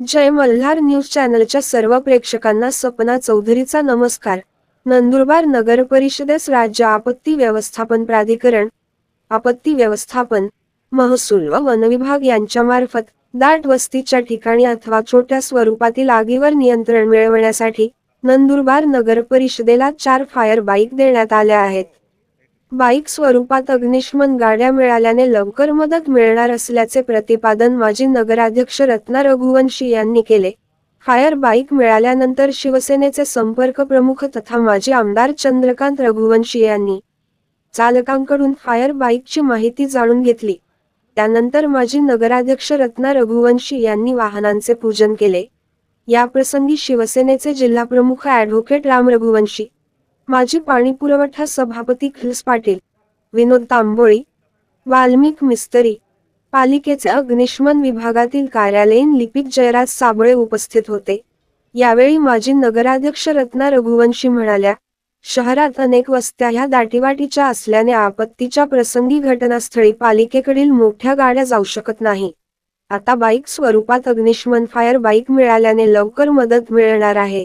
जय Malhar news चॅनलच्या सर्व प्रेक्षकांना सपना चौधरीचा नमस्कार. नंदुरबार नगर परिषदेस राज्य आपत्ती व्यवस्थापन प्राधिकरण आपत्ती व्यवस्थापन महसूल व वनविभाग यांच्या मार्फत दाट वस्तीच्या ठिकाणी अथवा छोट्या स्वरूपातील आगीवर नियंत्रण मिळवण्यासाठी नंदुरबार नगर परिषदेला चार फायर बाईक देण्यात आल्या आहेत. बाईक स्वरूपात अग्निशमन गाड्या मिळाल्याने लवकर मदत मिळणार असल्याचे प्रतिपादन माजी नगराध्यक्ष रत्ना रघुवंशी यांनी केले. फायर बाईक मिळाल्यानंतर शिवसेनेचे संपर्क प्रमुख तथा माजी आमदार चंद्रकांत रघुवंशी यांनी चालकांकडून फायर बाईकची माहिती जाणून घेतली. त्यानंतर माजी नगराध्यक्ष रत्ना रघुवंशी यांनी वाहनांचे पूजन केले. याप्रसंगी शिवसेनेचे जिल्हाप्रमुख ॲडव्होकेट राम रघुवंशी माजी पाणीपुरवठा सभापती खिल्स पाटील विनोद तांबोळी वाल्मिक मिस्तरी पालिकेचे अग्निशमन विभागातील कार्यालयीन लिपिक जयराज साबळे उपस्थित होते. यावेळी माजी नगराध्यक्ष रत्ना रघुवंशी म्हणाल्या शहरात अनेक वस्त्या ह्या दाटीवाटीच्या असल्याने आपत्तीच्या प्रसंगी घटनास्थळी पालिकेकडील मोठ्या गाड्या जाऊ शकत नाही. आता बाईक स्वरूपात अग्निशमन फायर बाईक मिळाल्याने लवकर मदत मिळणार आहे.